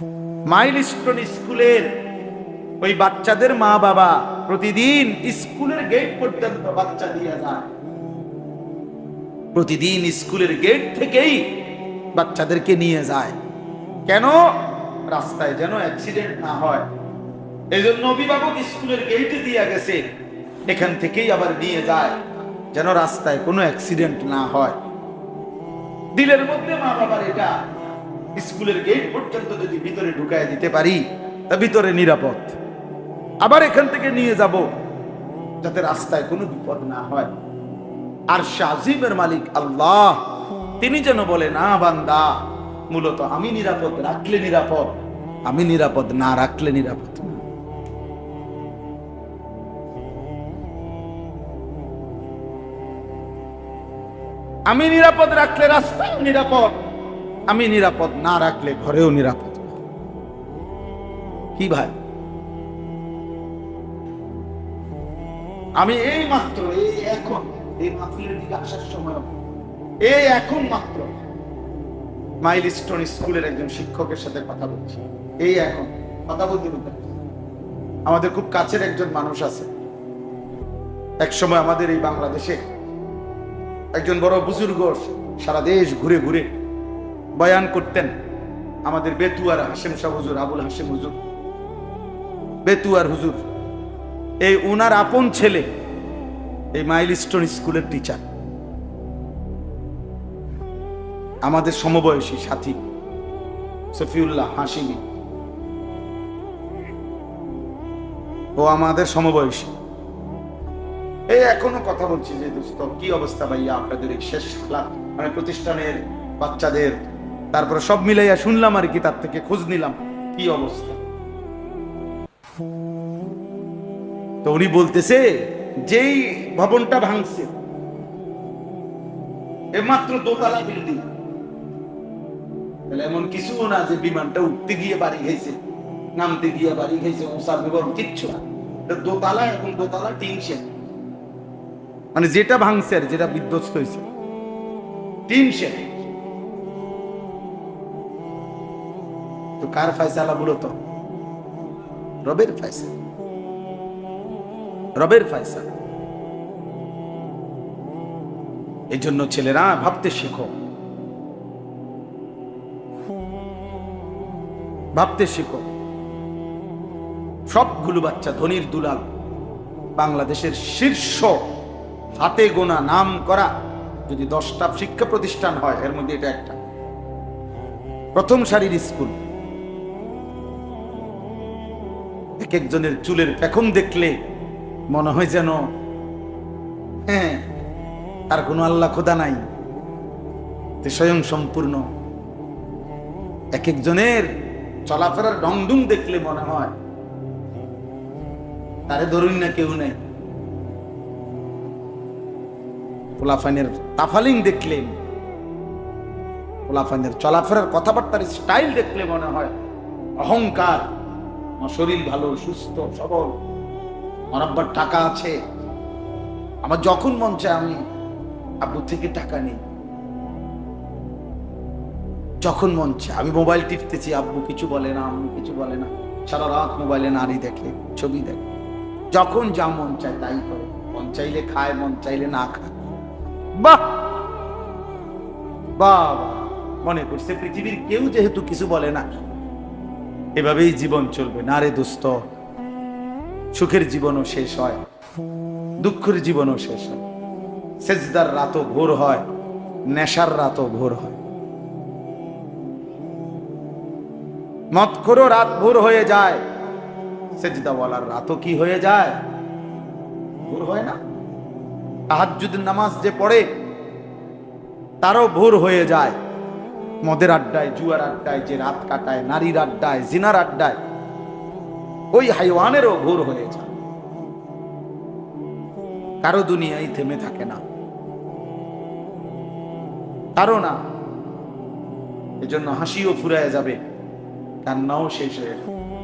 Milestone স্কুলের ওই বাচ্চাদের মা বাবা প্রতিদিন স্কুলের গেট পর্যন্ত বাচ্চা দিয়ে যায়। প্রতিদিন স্কুলের গেট থেকেই বাচ্চাদেরকে নিয়ে যায়। কেন? রাস্তায় যেন অ্যাক্সিডেন্ট না হয়। এই জন্য অভিভাবক স্কুলের গেটে দিয়ে গেছে। এখান থেকেই আবার নিয়ে যায়, যেন রাস্তায় কোনো অ্যাক্সিডেন্ট না হয়। দিলের মধ্যে মা বাবার এটা স্কুলের গেট পর্যন্ত যদি ভিতরে ঢুকায় দিতে পারি, তা ভিতরে নিরাপদ। আবার এখান থেকে নিয়ে যাব, যাতে রাস্তায় কোনো বিপদ না হয়। আর শাজিমের মালিক আল্লাহ, তিনি যেন বলে, না বান্দা, মূলত আমি নিরাপদ, রাখলে নিরাপদ, আমি নিরাপদ না, রাখলে নিরাপদ। আমি নিরাপদ, রাখলে রাস্তায় নিরাপদ। আমি নিরাপদ, না রাখলে ঘরেও নিরাপদ। কি ভাই? আমি এই মাত্র, এই এখন, এই মাহফিলের দিকে আসার সময় এই এখন মাত্র মাইলস্টোন স্কুলের একজন শিক্ষকের সাথে কথা বলছি। এই এখন, কথা বলতে বলতে। আমাদের খুব কাছের একজন মানুষ আছে। এক সময় আমাদের এই বাংলাদেশে একজন বড় বুজুর্গ সারা দেশ ঘুরে ঘুরে বয়ান করতেন আমাদের বেতুয়ার হাসেম শাহ হুজুর, আবুল হাসেম হুজুর। বেতুয়ার হুজুর, এই উনার আপন ছেলে, এই মাইলস্টোন স্কুলের টিচার আমাদের সমবয়সী সাথী, সফিউল্লাহ হাসিমি ও আমাদের সমবয়সী। এই এখনও কথা বলছি যে দোস্ত, কি অবস্থা ভাইয়া আপনাদের এই শেষ খেলা মানে প্রতিষ্ঠানের বাচ্চাদের তারপরে সব মিলাইয়া শুনলাম আর কি, তার থেকে খোঁজ নিলাম। কি অবস্থা? তো উনি বলতেছে, যেই ভবনটা ভাঙছে এ মাত্র দোতলা বিল্ডিং তাহলে এমন কিছু না যে বিমানটা উঠতে গিয়ে বাড়ি খাইছে নামতে গিয়ে বাড়ি খাইছে ওসার বিবরণ কিচ্ছু না। দোতলা এবং দোতলা টিন শেড। মানে যেটা ভাঙছে আর যেটা বিধ্বস্ত হয়েছে। Tin shed. তো কার ফায়সালা মূলত? রবের ফায়সালা। রবের ফায়সালা। এই জন্য ছেলেরা ভাবতে শিখো। ভাবতে শিখো। সবগুলো বাচ্চা ধনির দুলাল, বাংলাদেশের শীর্ষ হাতে গোনা নাম করা যদি দশটা শিক্ষা প্রতিষ্ঠান হয়, এর মধ্যে এটা একটা। প্রথম সারির স্কুল। এক একজনের চুলের পেখম দেখলে মনে হয় যেন হ্যাঁ আর কোনো আল্লাহ খোদা নাই। স্বয়ং সম্পূর্ণ। এক একজনের চলাফেরার ডংডুং দেখলে মনে হয়, তারে ধরুন না কেউ নেই। পোলাফাইনের তাফালিং দেখলে পোলাফাইনের চলাফেরার কথাবার্তার স্টাইল দেখলে মনে হয়, অহংকার। আমার শরীর ভালো, সুস্থ, সবল। আমার টাকা আছে। আমার যখন মন চায়, আমি আব্বু থেকে টাকা নিই। যখন মন চায়, আমি মোবাইল টিপতেছি, আব্বু কিছু বলে না, আম্মু কিছু বলে না। সারা রাত মোবাইলে নারী দেখে, ছবি দেখে। যখন যা মন চায়, তাই করে। মন চাইলে খায়, মন চাইলে না খায়। বাহ! বাহ মনে করছে পৃথিবীর কেউ যেহেতু কিছু বলে না এভাবেই জীবন চলবে না রে দুস্থ। সুখের জীবনও শেষ হয়, দুঃখের জীবনও শেষ হয়। সেজদার রাতও ভোর হয়, নেশার রাতও ভোর হয়। মতখোরও রাত ভোর হয়ে যায়, সেজদাওয়ালার রাতও কি হয়ে যায়? ভোর হয় না। তাহাজ্জুদের নামাজ যে পড়ে, তারও ভোর হয়ে যায়। মদের আড্ডায়, জুয়ার আড্ডায়, যে রাত কাটায়, নারীর আড্ডায়, জিনার আড্ডায়, ওই হাইওয়ানেরও ভোর হয়ে যায়। কারও দুনিয়ায় থেমে থাকে না। কারও না। এজন্য হাসিও ফুরায় যাবে, কান্নাও শেষ হয়ে যাবে।